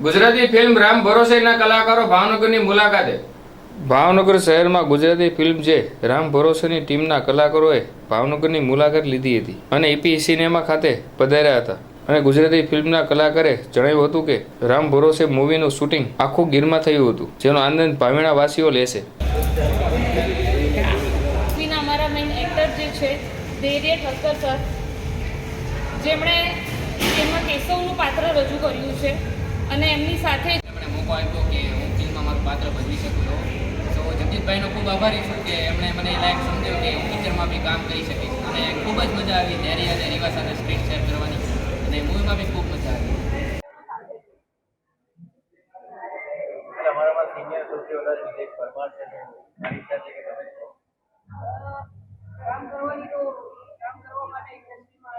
Gujarati film Ram ભરોસેના કલાકારો ભાવનગરની મુલાકાતે. ભાવનગર શહેરમાં ગુજરાતી ફિલ્મ જે રામ ભરોસેની ટીમના કલાકારોએ ભાવનગરની મુલાકાત લીધી હતી અને ઈપી સિનેમા ખાતે પધાર્યા હતા. અને ગુજરાતી ફિલ્મના કલાકારે જણાવ્યું હતું કે રામ ભરોસે મૂવીનું શૂટિંગ આખું ગીરમાં થયું હતું જેનો આનંદ ભાવિણા વાસીઓ લેશે અમારા મેઇન એક્ટર જે છે ધૈર્ય ઠક્કર સર જેમણે એમાં કેશવનું પાત્ર રજૂ કર્યું છે. અને એમની સાથે એમણે મોકો આપ્યો કે હું ફિલ્મમાં મારું પાત્ર ભજવી શકું તો સો જગદીશભાઈનો ખૂબ આભારી છું કે એમણે મને લાયક સમજાવ્યું કે હું પિક્ચરમાં બી કામ કરી શકીશ. અને ખૂબ જ મજા આવી ધૈર્ય અને રીવા સાથે સ્ક્રીન શેર કરવાની. અને મૂવીમાં બી ખૂબ મજા આવી. અમારામાં સિનિયર સૌથી વધારે વિજય પરમાર છે મારી ઈચ્છા છે કે તમે કામ કરવાની તો કામ કરવા માટે ઇન્ડસ્ટ્રીમાં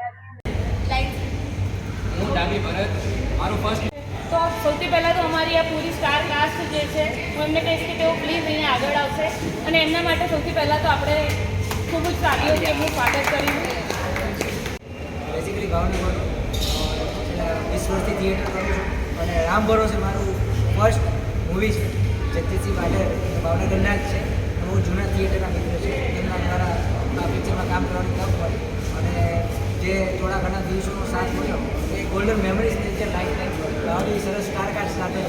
હું ડાબી ભરત મારું ફર્સ્ટ સૌથી પહેલાં તો અમારી આ પૂરી સ્ટાર કાસ્ટ જે છે, હું એમને કહીશ કે તેઓ પ્લીઝ અહીંયા આગળ આવશે. અને એમના માટે સૌથી પહેલાં તો આપણે ખૂબ જ સારી રીતે એમનું સ્વાગત કરીશું બેઝિકલી ભાવનગર વીસ વર્ષથી થિયેટર અને રામ ભરોસે મારું ફર્સ્ટ મૂવી છે જગદીશસિંહ માટે ભાવનગરના જ છે. બહુ જૂના થિયેટરના મિત્ર છે. એમના દ્વારા આ પિક્ચરમાં કામ કરવાની તક મળી. અને જે થોડા ઘણા દિવસોનો સાથ મળ્યો, એ ગોલ્ડન મેમરીઝ તરીકે લાઈફ ટાઈમ આવી સરસ કારકાર સાથે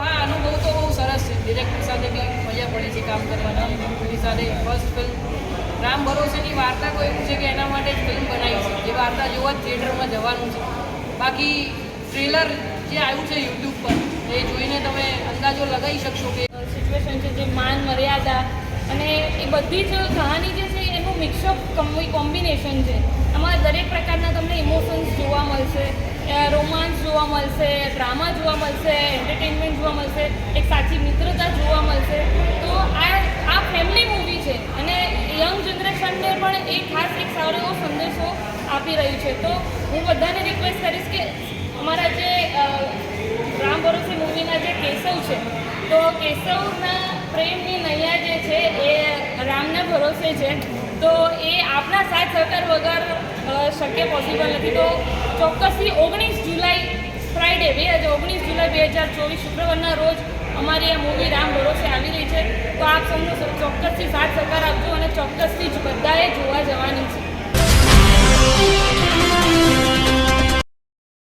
હા, અનુભવ તો બહુ સરસ છે. ડિરેક્ટર સાથે બી મજા પડે છે કામ કરવાની. સાથે ફર્સ્ટ ફિલ્મ રામ ભરોસેની વાર્તા તો એવું છે કે એના માટે જ ફિલ્મ બનાવી છે. એ વાર્તા જોવા જ થિયેટરમાં જવાનું છે. બાકી ટ્રેલર જે આવ્યું છે યુટ્યુબ પર, એ જોઈને તમે અંદાજો લગાવી શકશો કે સિચ્યુએશન છે, જે માન, મર્યાદા અને એ બધી જ કહાની જે છે, એનું મિક્સઅપ કોમ્બિનેશન છે. આમાં દરેક પ્રકારના તમને ઇમોશન્સ જોવા મળશે. રોમાન્સ જોવા મળશે, ડ્રામા જોવા મળશે, એન્ટરટેનમેન્ટ જોવા મળશે, એક સાચી મિત્રતા જોવા મળશે. તો આ આ ફેમિલી મૂવી છે અને યંગ જનરેશનને પણ એ ખાસ એક સારો એવો સંદેશો આપી રહ્યું છે. તો હું બધાને રિક્વેસ્ટ કરીશ કે અમારા જે રામ ભરોસે મૂવીના જે કેશવ છે, તો કેશવના પ્રેમની નૈયા જે છે એ રામના ભરોસે છે. તો એ આપના સાથ સહકાર વગર શક્ય પોસિબલ નથી. તો ચોક્કસથી ઓગણીસ જુલાઈ ફ્રાઈડે બે હજાર ઓગણીસ જુલાઈ બે હજાર ચોવીસ શુક્રવારના રોજ અમારી આ મૂવી રામ ભરોસે આવી રહી છે. તો આપ સૌનો ચોક્કસથી સાથ સહકાર આપજો અને ચોક્કસથી જ બધાએ જોવા જવાની